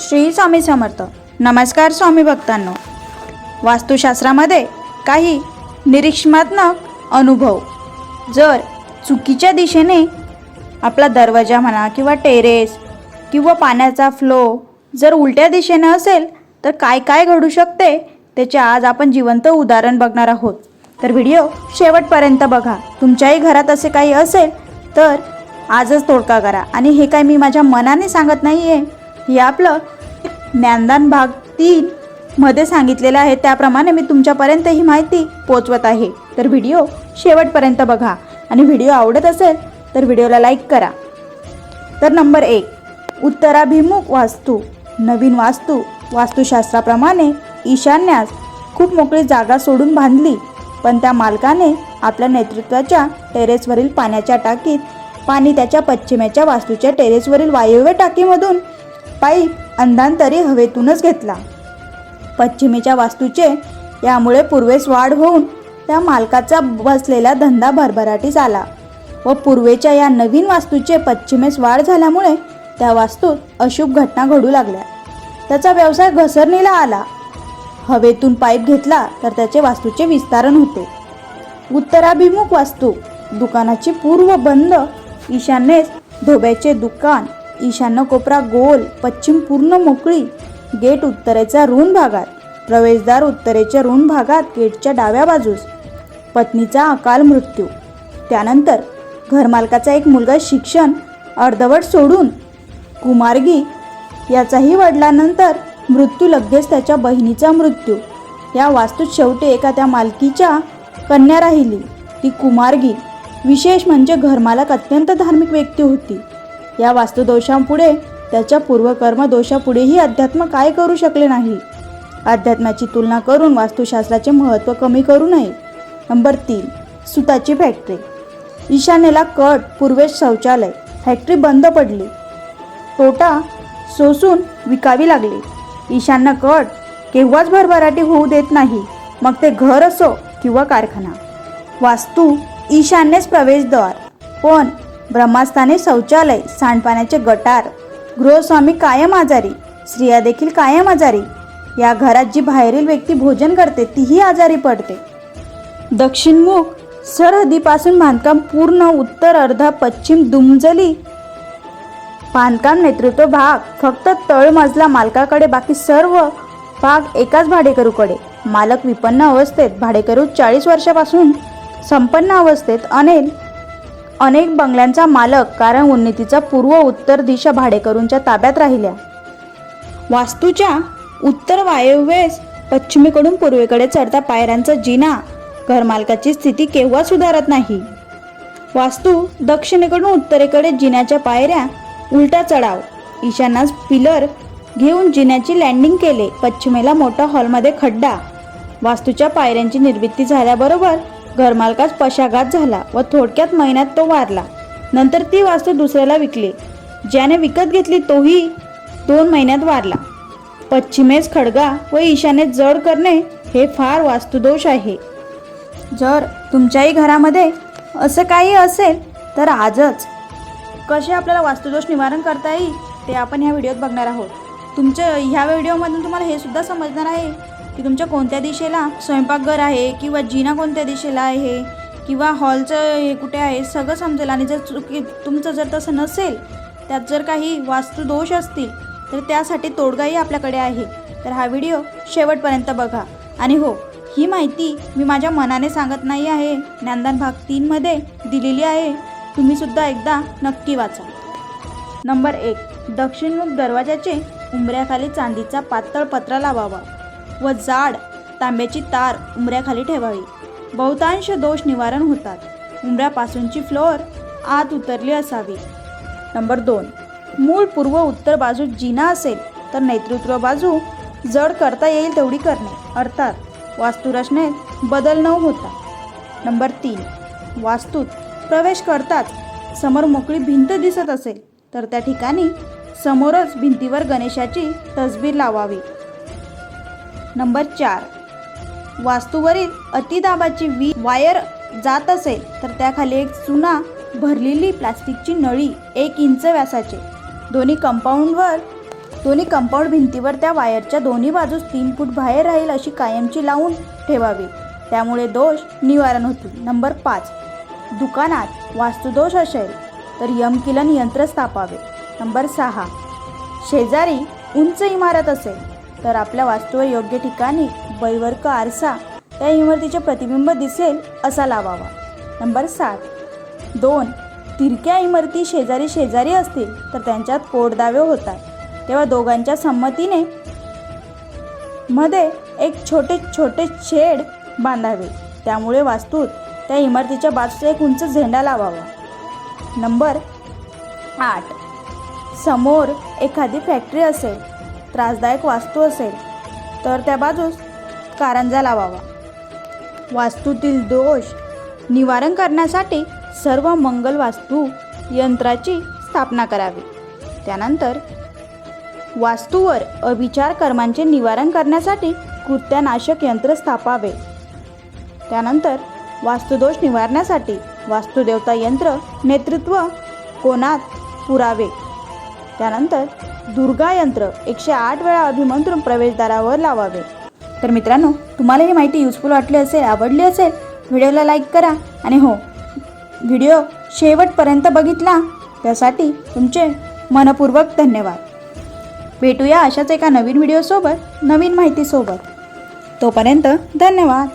श्री स्वामी समर्थ. नमस्कार स्वामी भक्तांनो. वास्तुशास्त्रामध्ये काही निरीक्षणात्मक अनुभव. जर चुकीच्या दिशेने आपला दरवाजा म्हणा किंवा टेरेस किंवा पाण्याचा फ्लो जर उलट्या दिशेने असेल तर काय काय घडू शकते त्याचे आज आपण जिवंत उदाहरण बघणार आहोत. तर व्हिडिओ शेवटपर्यंत बघा. तुमच्याही घरात असे काही असेल तर आजच तोडका करा. आणि हे काय मी माझ्या मनाने सांगत नाही आहे हे आपलं ज्ञानदान भाग तीन मध्ये सांगितलेलं आहे. त्याप्रमाणे मी तुमच्यापर्यंत ही माहिती पोचवत आहे. तर व्हिडिओ शेवटपर्यंत बघा. आणि व्हिडिओ आवडत असेल तर व्हिडिओला लाईक करा. तर नंबर एक उत्तराभिमुख वास्तू. नवीन वास्तू वास्तुशास्त्राप्रमाणे ईशान्यास खूप मोकळी जागा सोडून बांधली. पण त्या मालकाने आपल्या नेतृत्वाच्या टेरेसवरील पाण्याच्या टाकीत पाणी त्याच्या पश्चिमेच्या वास्तूच्या टेरेसवरील वायव्य टाकीमधून पाईप अंधांतरी हवेतूनच घेतला. पश्चिमेच्या वास्तूचे यामुळे पूर्वेस वाढ होऊन त्या मालकाचा बसलेला धंदा भरभराटीस आला व पूर्वेच्या या नवीन वास्तूचे पश्चिमेस वाढ झाल्यामुळे त्या वास्तूत अशुभ घटना घडू लागल्या. त्याचा व्यवसाय घसरणीला आला. हवेतून पाईप घेतला तर त्याचे वास्तूचे विस्तारण होते. उत्तराभिमुख वास्तू दुकानाची पूर्व बंद ईशान्येस धोब्याचे दुकान ईशान्य कोपरा गोल पश्चिम पूर्ण मोकळी गेट उत्तरेचा ऋण भागात प्रवेशद्वार उत्तरेच्या ऋण भागात गेटच्या डाव्या बाजूस. पत्नीचा अकाल मृत्यू. त्यानंतर घरमालकाचा एक मुलगा शिक्षण अर्धवट सोडून कुमारगी याचाही वडिलानंतर मृत्यू लगेच त्याच्या बहिणीचा मृत्यू. या वास्तूत शेवटी एका त्या मालकीच्या कन्या राहिली. ती कुमारगी विशेष म्हणजे घरमालक अत्यंत धार्मिक व्यक्ती होती. या वास्तुदोषांपुढे त्याच्या पूर्वकर्म दोषापुढेही अध्यात्म काय करू शकले नाही? अध्यात्माची तुलना करून वास्तुशास्त्राचे महत्त्व कमी करू नये. नंबर तीन सुताची फॅक्टरी. ईशान्येला कट पूर्वेश शौचालय फॅक्टरी बंद पडली. तोटा सोसून विकावी लागली. ईशान्य कट केव्हाच भरभराटी होऊ देत नाही. मग ते घर असो किंवा कारखाना. वास्तू ईशान्येस प्रवेशद्वार. पण ब्रह्मास्थाने शौचालय सांडपाण्याचे गटार गृहस्वामी कायम आजारी स्त्रिया देखील कायम आजारी. या घरात जी बाहेरील व्यक्ती भोजन करते तीही आजारी पडते. दक्षिणमुख सरहदीपासून बांधकाम पूर्ण उत्तर अर्धा पश्चिम दुमजली. बांधकाम नेतृत्व भाग फक्त तळमजला मालकाकडे बाकी सर्व भाग एकाच भाडेकरूकडे. मालक विपन्न अवस्थेत भाडेकरू चाळीस वर्षापासून संपन्न अवस्थेत अनेक अनेक बंगल्यांचा मालक कारण उन्नतीचा पूर्व उत्तर दिशा भाडेकरूंच्या ताब्यात राहिल्या. वास्तूच्या उत्तर वायव्येस पश्चिमेकडून पूर्वेकडे चढता पायऱ्यांचा जिना घरमालकाची स्थिती केव्हा सुधारत नाही? वास्तू दक्षिणेकडून उत्तरेकडे जिन्याच्या पायऱ्या उलटा चढाव ईशान्यास पिलर घेऊन जिन्याची लँडिंग केले पश्चिमेला मोठा हॉलमध्ये खड्डा. वास्तूच्या पायऱ्यांची निर्मिती झाल्याबरोबर घरमालकास पशाघात झाला व थोडक्यात महिन्यात तो वारला. नंतर ती वास्तू दुसऱ्याला विकली. ज्याने विकत घेतली तोही दोन महिन्यात वारला. पश्चिमेस खडगा व ईशाने जड करणे हे फार वास्तुदोष आहे. जर तुमच्याही घरामध्ये असं काही असेल तर आजच. कसे आपल्याला वास्तुदोष निवारण करता येईल ते आपण ह्या व्हिडिओत बघणार आहोत. तुमच्या ह्या व्हिडिओमधून तुम्हाला हे सुद्धा समजणार आहे. की तुमच्या कोणत्या दिशेला स्वयंपाकघर आहे किंवा जिना कोणत्या दिशेला आहे किंवा हॉलचं हे कुठे आहे सगळं समजेल. आणि जर चुकी तुमचं जर तसं नसेल त्यात जर काही वास्तुदोष असतील तर त्यासाठी तोडगाही आपल्याकडे आहे. तर हा व्हिडिओ शेवटपर्यंत बघा. आणि हो ही माहिती मी माझ्या मनाने सांगत नाही आहे. ज्ञानदान भाग तीनमध्ये दिलेली आहे. तुम्हीसुद्धा एकदा नक्की वाचा. नंबर एक दक्षिणमुख दरवाजाचे उंबऱ्याखाली चांदीचा पातळ पत्रा लावावा. व जाड तांब्याची तार उंबऱ्याखाली ठेवावी. बहुतांश दोष निवारण होतात. उंबऱ्यापासूनची फ्लोअर आत उतरली असावी. नंबर दोन. मूळ पूर्व उत्तर बाजू जिना असेल तर नेतृत्व बाजू जड करता येईल तेवढी करणे. अर्थात वास्तुरचनेत बदल न होता. नंबर तीन. वास्तूत प्रवेश करताच समोर मोकळी भिंत दिसत असेल तर त्या ठिकाणी समोरच भिंतीवर गणेशाची तसबीर लावावी. नंबर चार. वास्तूवरील अतिदाबाची वी वायर जात असेल तर त्याखाली एक चुना भरलेली प्लास्टिकची नळी एक इंच व्यासाचे. दोन्ही कंपाऊंडवर दोन्ही कंपाऊंड भिंतीवर त्या वायरच्या दोन्ही बाजूस तीन फूट बाहेर राहील अशी कायमची लावून ठेवावी. त्यामुळे दोष निवारण होतील नंबर पाच. दुकानात वास्तुदोष असेल तर यमकिलन यंत्र स्थापावे. नंबर सहा. शेजारी उंच इमारत असेल तर आपल्या वास्तूवर योग्य ठिकाणी बैवर्क आरसा त्या इमारतीचे प्रतिबिंब दिसेल असा लावावा. नंबर सात. दोन. तिरक्या इमारती शेजारी शेजारी असतील तर त्यांच्यात कोडदावे होतात. तेव्हा दोघांच्या संमतीने मध्ये एक छोटे छोटे शेड बांधावे. त्यामुळे वास्तूत त्या इमारतीच्या बाजूला एक उंच झेंडा लावावा. नंबर आठ. समोर एखादी फॅक्टरी असेल त्रासदायक वास्तू असेल तर त्या बाजूस कारंजा लावावा. वास्तूतील दोष निवारण करण्यासाठी सर्व मंगल वास्तू यंत्राची स्थापना करावी. त्यानंतर वास्तूवर अविचार कर्मांचे निवारण करण्यासाठी कृत्यानाशक यंत्र स्थापावे. त्यानंतर वास्तुदोष निवारण्यासाठी वास्तुदेवता यंत्र नेतृत्व कोणात पुरावे? त्यानंतर दुर्गा यंत्र एकशे आठ वेळा अभिमंत्रून प्रवेशद्वारावर लावावे. तर मित्रांनो तुम्हाला ही माहिती युजफुल वाटली असेल आवडली असेल व्हिडिओला लाईक करा आणि हो व्हिडिओ शेवटपर्यंत बघितला त्यासाठी तुमचे मनपूर्वक धन्यवाद. भेटूया अशाच एका नवीन व्हिडिओसोबत नवीन माहितीसोबत. तोपर्यंत धन्यवाद.